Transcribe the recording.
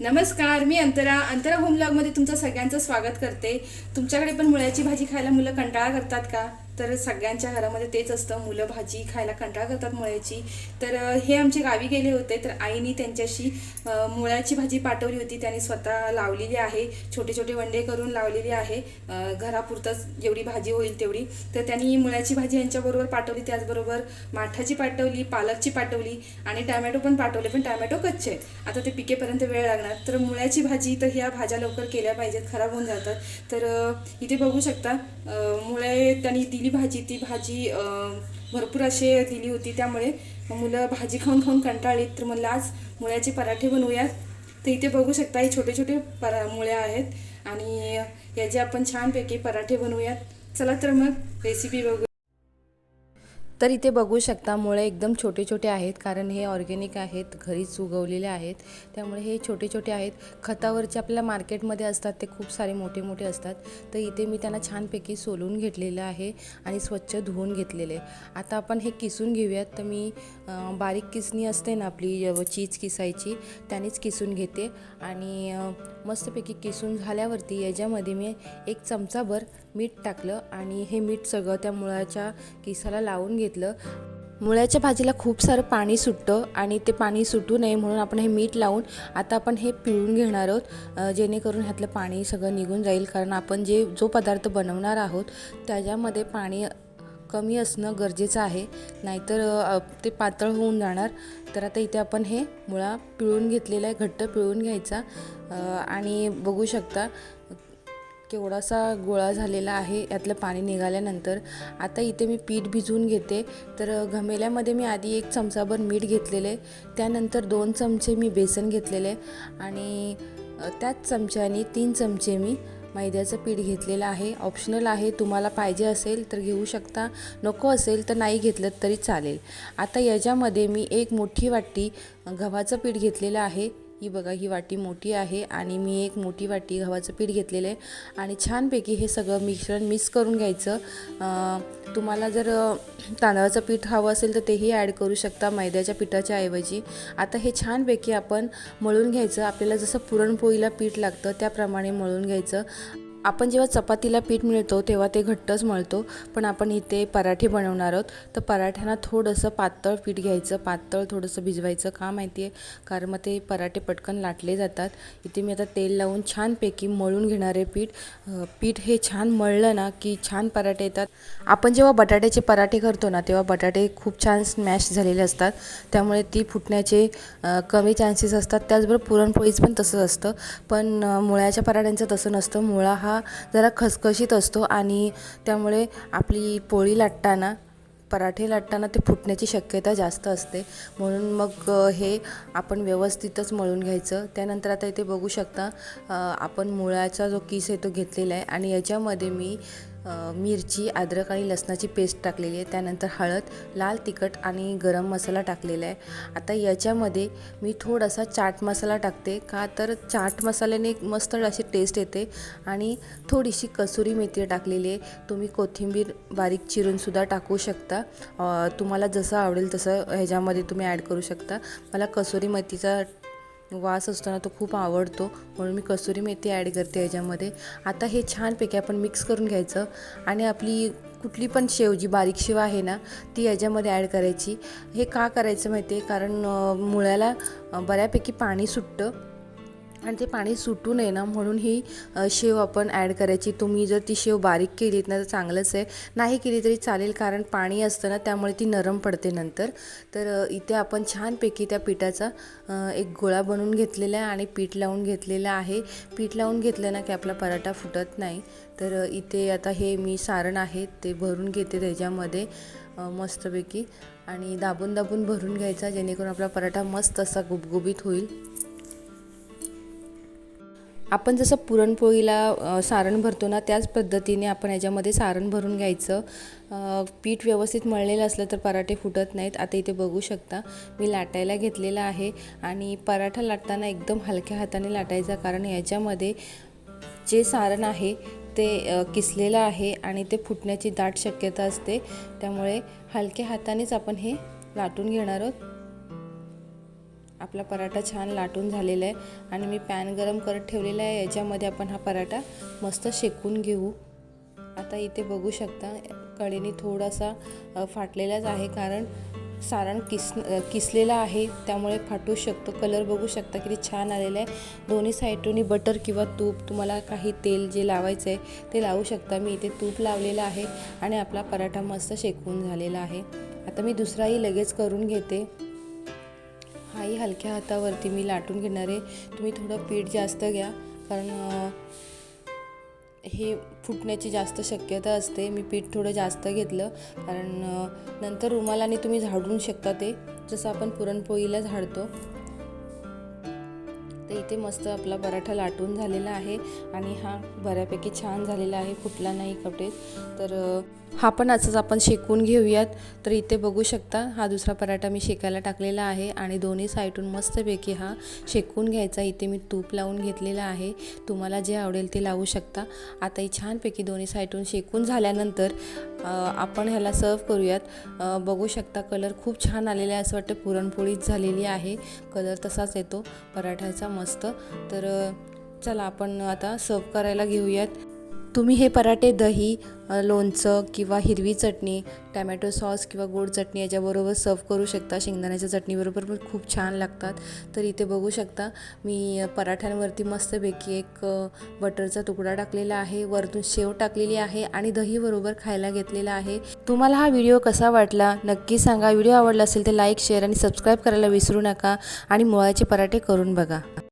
नमस्कार मी अंतरा. अंतरा होममध्ये तुमचं सगळ्यांचं स्वागत करते. तुमच्याकडे पण मुळ्याची भाजी खायला मुलं कंटाळा करतात का? तर सगळ्यांच्या घरामध्ये तेच असतं. मुलं भाजी खायला कंटाळा करतात मुळ्याची. तर हे आमचे गावी गेले होते. तर आईनी त्यांच्याशी मुळ्याची भाजी पाठवली होती. त्यांनी स्वतः लावलेली आहे. छोटे छोटे वंडे करून लावलेली आहे. घरापुरतंच जेवढी भाजी होईल तेवढी. तर त्यांनी मुळ्याची भाजी यांच्याबरोबर पाठवली. त्याचबरोबर माठाची पाठवली पालकची पाठवली आणि टॅमॅटो पण पाठवले. पण टॅमॅटो कच्चे आहेत. आता ते पिकेपर्यंत वेळ लागणार. तर मुळ्याची भाजी तर ह्या भाज्या लवकर केल्या पाहिजेत. खराब होऊन जातात. तर इथे बघू शकता. मुळे त्यांनी दिली भाजी ती भाजी भरपूर असे दिली होती त्यामुळे. मुलं भाजी खाऊन खाऊन कंटाळली तर म्हणलं आज मुळ्याचे पराठे बनवूयात. तर इथे बघू शकता हे छोटे छोटे परा मुळ्या आहेत. आणि याचे आपण छानपैकी पराठे बनवूयात. चला तर मग रेसिपी बघू. तर इथे बघू शकता मुळे एकदम छोटे छोटे आहेत कारण हे ऑर्गॅनिक आहेत घरीच उगवलेले आहेत. त्यामुळे हे छोटे छोटे आहेत. खतावरचे आपल्याला मार्केटमध्ये असतात ते खूप सारे मोठे मोठे असतात. तर इथे मी त्यांना छानपैकी सोलून घेतलेलं आहे आणि स्वच्छ धुवून घेतलेले आता आपण हे किसून घेऊयात. तर मी बारीक किसणी असते ना आपली चीज किसायची त्यानेच किसून घेते. आणि मस्तपैकी किसून झाल्यावरती याच्यामध्ये मी एक चमचाभर मीठ टाकलं आणि हे मीठ सगळं त्या मुळाच्या किसाला लावून घेतलं. मुळ्याच्या भाजीला खूप सारं पाणी सुटतं आणि ते पाणी सुटू नये म्हणून आपण हे मीठ लावून आता आपण हे पिळून घेणार आहोत जेणेकरून ह्यातलं पाणी सगळं निघून जाईल. कारण आपण जे जो पदार्थ बनवणार आहोत त्याच्यामध्ये पाणी कमी असणं गरजेचं आहे. नाहीतर ते पातळ होऊन जाणार. तर आता इथे आपण हे मुळा पिळून घेतलेला आहे घट्ट पिळून घ्यायचा. आणि बघू शकता केवढासा गोळा झालेला आहे यातलं पाणी निघाल्यानंतर. आता इथे मी पीठ भिजवून घेते. तर घमेल्यामध्ये मी आधी एक चमचाभर मीठ घेतलेले. त्यानंतर दोन चमचे मी बेसन घेतलेले. आणि त्याच चमच्याने तीन चमचे मी मैद्याचं पीठ घेतलेलं आहे. ऑप्शनल आहे तुम्हाला पाहिजे असेल तर घेऊ शकता. नको असेल तर नाही घेतलं तरी चालेल. आता याच्यामध्ये मी एक मोठी वाटी गव्हाचं पीठ घेतलेलं आहे. ही बघा ही वाटी मोठी आहे आणि मी एक मोठी वाटी गव्हाचं पीठ घेतलेलं आहे. आणि छानपैकी हे सगळं मिश्रण मिक्स करून घ्यायचं. तुम्हाला जर तांदळाचं पीठ हवं असेल तर तेही ॲड करू शकता मैद्याच्या पिठाच्या ऐवजी. आता हे छानपैकी आपण मळून घ्यायचं. आपल्याला जसं पुरणपोळीला पीठ लागतं त्याप्रमाणे मळून घ्यायचं. आपण जेव्हा चपातीला पीठ मिळतो तेव्हा ते घट्टच मळतो पण आपण इथे पराठे बनवणार आहोत. तर पराठ्यांना थोडंसं पातळ पीठ घ्यायचं पातळ थोडंसं भिजवायचं का माहिती आहे? कारण मग ते पराठे पटकन लाटले जातात. इथे मी आता तेल लावून छानपैकी मळून घेणारे पीठ. पीठ हे छान मळलं ना की छान पराठे येतात. आपण जेव्हा बटाट्याचे पराठे करतो ना तेव्हा बटाटे खूप छान स्मॅश झालेले असतात. त्यामुळे ती फुटण्याचे कमी चान्सेस असतात. त्याचबरोबर पुरणपोळीच पण तसंच असतं. पण मुळ्याच्या पराठ्यांचं तसं नसतं. मुळा हा हा जरा खसखशीत असतो आणि त्यामुळे आपली पोळी लाटताना पराठे लाटताना ते फुटण्याची शक्यता जास्त असते. म्हणून मग हे आपण व्यवस्थितच मळून घ्यायचं. त्यानंतर आता इथे बघू शकता आपण मुळाचा जो किस आहे तो घेतलेला आहे आणि याच्यामध्ये मी मिरची अद्रक आणि लसणाची पेस्ट टाकलेली आहे. त्यानंतर हळद लाल तिखट आणि गरम मसाला टाकलेला आहे. आता याच्यामध्ये मी थोडासा चाट मसाला टाकते का तर चाट मसाल्याने एक मस्त अशी टेस्ट येते. आणि थोडीशी कसुरी मेथी टाकलेली आहे. तुम्ही कोथिंबीर बारीक चिरूनसुद्धा टाकू शकता. तुम्हाला जसं आवडेल तसं ह्याच्यामध्ये तुम्ही ॲड करू शकता. मला कसुरी मेथीचा वास असतो ना तो खूप आवडतो. म्हणून मी कसुरी मेथी ॲड करते याच्यामध्ये. आता हे छानपैकी आपण मिक्स करून घ्यायचं. आणि आपली कुठली पण शेव जी बारीक शेव आहे ना ती याच्यामध्ये ॲड करायची. हे का करायचं माहिती आहे कारण मुळ्याला बऱ्यापैकी पाणी सुटतं. आणि ते पाणी सुटू नये ना म्हणून ही शेव आपण ॲड करायची. तुम्ही जर ती शेव बारीक केलीत ना तर चांगलंच आहे. नाही केली तरी चालेल कारण पाणी असतं ना त्यामुळे ती नरम पडते नंतर. तर इथे आपण छानपैकी त्या पिठाचा एक गोळा बनवून घेतलेला आहे आणि पीठ लावून घेतलेलं आहे. पीठ लावून घेतलं ना की आपला पराठा फुटत नाही. तर इथे आता हे मी सारण आहे ते भरून घेते त्याच्यामध्ये मस्तपैकी. आणि दाबून दाबून भरून घ्यायचा जेणेकरून आपला पराठा मस्त असा गुबगुबीत होईल. आपण जसं पुरणपोळीला सारण भरतो ना त्याच पद्धतीने आपण याच्यामध्ये सारण भरून घ्यायचं. पीठ व्यवस्थित मळलेलं असलं तर पराठे फुटत नाहीत. आता इथे बघू शकता मी लाटायला घेतलेला आहे आणि पराठा लाटताना एकदम हलक्या हाताने लाटायचा कारण याच्यामध्ये जे सारण आहे ते किसलेलं आहे आणि ते फुटण्याची दाट शक्यता असते. त्यामुळे हलक्या हातानेच आपण हे लाटून घेणार आहोत. आपला पराठा छान लाटून झालेला आहे आणि मी पॅन गरम करत ठेवलेला आहे. याच्यामध्ये आपण हा पराठा मस्त शेकून घेऊ. आता इथे बघू शकता कडेने थोडासा फाटलेलाच आहे कारण सारण किस किसलेला आहे त्यामुळे फाटू शकतो. कलर बघू शकता किती छान आलेला आहे. दोन्ही साईडूनी बटर किंवा तूप तुम्हाला काही तेल जे लावायचं आहे ते लावू शकता. मी इथे तूप लावलेलं आहे आणि आपला पराठा मस्त शेकवून झालेला आहे. आता मी दुसराही लगेच करून घेते. काही हलक्या हातावरती मी लाटून घेणार आहे. तुम्ही थोडं पीठ जास्त घ्या कारण हे फुटण्याची जास्त शक्यता असते. मी पीठ थोडं जास्त घेतलं कारण नंतर रुमालाने तुम्ही झाडून शकता ते. जसं आपण पुरणपोळीला झाडतो तर इथे मस्त आपला पराठा लाटून झालेला आहे आणि हा बऱ्यापैकी छान झालेला आहे फुटला नाही कपडे. तर हा पण असंच आपण शेकून घेऊयात. तर इथे बघू शकता हा दुसरा पराठा मी शेकायला टाकलेला आहे आणि दोन्ही साईडून मस्तपैकी हा शेकून घ्यायचा. इथे मी तूप लावून घेतलेला आहे. तुम्हाला जे आवडेल ते लावू शकता. आता ही छानपैकी दोन्ही साईडून शेकून झाल्यानंतर आपण ह्याला सर्व करूयात. बघू शकता कलर खूप छान आलेला आहे. असं वाटतं पुरणपोळीच झालेली आहे. कलर तसाच येतो. पराठ्याचा मस्त. तर चला आपण आता सर्व करायला घेऊयात. तुम्ही हे पराठे दही लोणचं किंवा हिरवी चटणी टॅमॅटो सॉस किंवा गोड चटणी याच्याबरोबर सर्व करू शकता. शेंगदाण्याच्या चटणीबरोबर पण खूप छान लागतात. तर इथे बघू शकता मी पराठ्यांवरती मस्तपैकी एक बटरचा तुकडा टाकलेला आहे. वरतून शेव टाकलेली आहे आणि दहीबरोबर खायला घेतलेला आहे. तुम्हाला हा व्हिडिओ कसा वाटला? नक्की सांगा. व्हिडिओ आवडला असेल तर लाईक शेअर आणि सबस्क्राईब करायला विसरू नका आणि मुळाचे पराठे करून बघा.